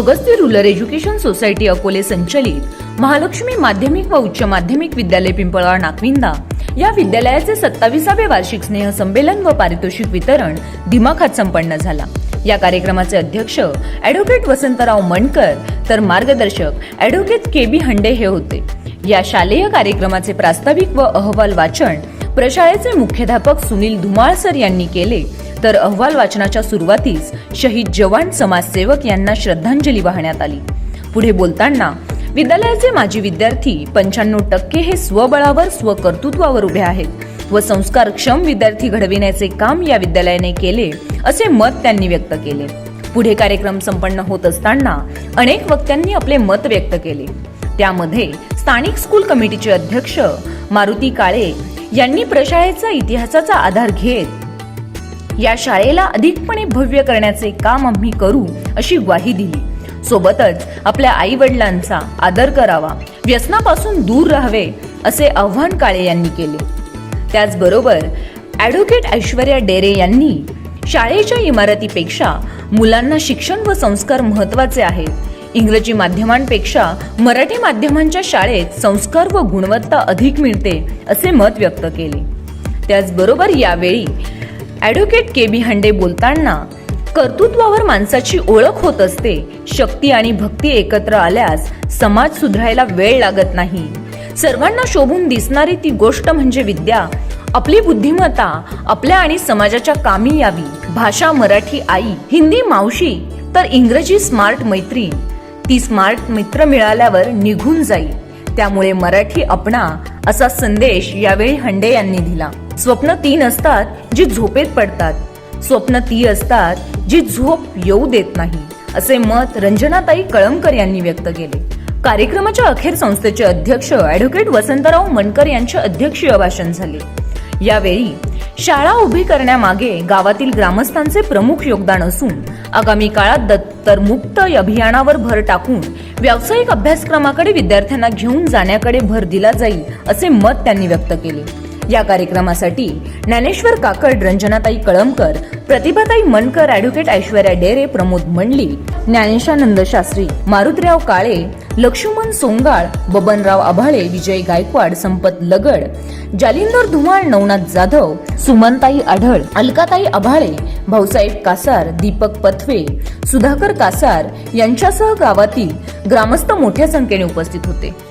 Rural education society Akole संचलित महालक्ष्मी माध्यमिक व उच्च माध्यमिक विद्यालय पिंपळगाव नाकविंदा या विद्यालयाचे सत्ताविसावे वार्षिक स्नेह संमेलन व पारितोषिक वितरण दिमाखात संपन्न झाला. या कार्यक्रमाचे अध्यक्ष ॲडव्होकेट वसंतराव मणकर तर मार्गदर्शक ॲडव्होकेट के बी हंडे हे होते. या शालेय कार्यक्रमाचे प्रास्ताविक व अहवाल वाचन प्रशाळेचे मुख्याध्यापक सुनील धुमाळ सर यांनी केले. तर अहवाल वाचनाच्या सुरुवातीस शहीद जवान समाजसेवक यांना श्रद्धांजली वाहण्यात आली. पुढे बोलताना विद्यालयाचे माजी विद्यार्थी पंच्याण्णव टक्के हे स्वबळावर स्वकर्तृत्वावर उभे आहेत व संस्कारक्षम विद्यार्थी घडविण्याचे काम या विद्यालयाने केले असे मत त्यांनी व्यक्त केले. पुढे कार्यक्रम संपन्न होत असताना अनेक वक्त्यांनी आपले मत व्यक्त केले. त्यामध्ये स्थानिक स्कूल कमिटीचे अध्यक्ष मारुती काळे यांनी प्रशाळेचा इतिहासाचा आधार घेत या शाळेला अधिकपणे भव्य करण्याचे काम आम्ही करू अशी ग्वाही दिली. सोबतच आपल्या आई वडिलांचा आदर करावा व्यसनापासून दूर राहावे असे आव्हान काळे यांनी केले. त्याचबरोबर ॲडव्होकेट ऐश्वर्या डेरे यांनी शाळेच्या इमारतीपेक्षा मुलांना शिक्षण व संस्कार महत्त्वाचे आहेत. इंग्रजी माध्यमांपेक्षा मराठी माध्यमांच्या शाळेत संस्कार व गुणवत्ता अधिक मिळते असे मत व्यक्त केले. त्याचबरोबर यावेळी ॲडव्होकेट के बी हंडे बोलताना कर्तृत्वावर माणसाची ओळख होत असते. शक्ती आणि भक्ती एकत्र आल्यास समाज सुधारायला वेळ लागत नाही. सर्वांना शोभून दिसणारी ती गोष्ट म्हणजे विद्या. आपली बुद्धिमत्ता आपल्या आणि समाजाच्या कामी यावी. भाषा मराठी आई हिंदी मावशी तर इंग्रजी स्मार्ट मैत्री. ती स्मार्ट मित्र मिळाल्यावर निघून जाईल त्यामुळे मराठी आपणा असा संदेश यावेळी हंडे यांनी दिला. स्वप्न तीन असतात जी झोपेत पडतात. स्वप्न ती असतात जी झोप येऊ देत नाही असे मत रंजनाताई कळमकर यांनी व्यक्त केले. कार्यक्रमाच्या अखेर संस्थेचे अध्यक्ष ॲडव्होकेट वसंतराव मनकर यांचे अध्यक्षीय भाषण झाले. यावेळी शाळा उभी करण्यामागे गावातील ग्रामस्थांचे प्रमुख योगदान असून आगामी काळात दत्तर मुक्त अभियानावर भर टाकून व्यावसायिक अभ्यासक्रमाकडे विद्यार्थ्यांना घेऊन जाण्याकडे भर दिला जाईल असे मत त्यांनी व्यक्त केले. या कार्यक्रमासाठी ज्ञानेश्वर काकड रंजनाताई कळमकर प्रतिभाताई मनकर ॲडव्होकेट ऐश्वर्या डेरे प्रमोद मंडली ज्ञानेशानंद शास्त्री मारुतराव काळे लक्ष्मण सोंगाळ बबनराव आभाळे विजय गायकवाड संपत लगड जालिंदर धुमाळ नवनाथ जाधव सुमनताई आढळ अलकाताई आभाळे भाऊसाहेब कासार दीपक पथवे सुधाकर कासार यांच्यासह गावातील ग्रामस्थ मोठ्या संख्येने उपस्थित होते.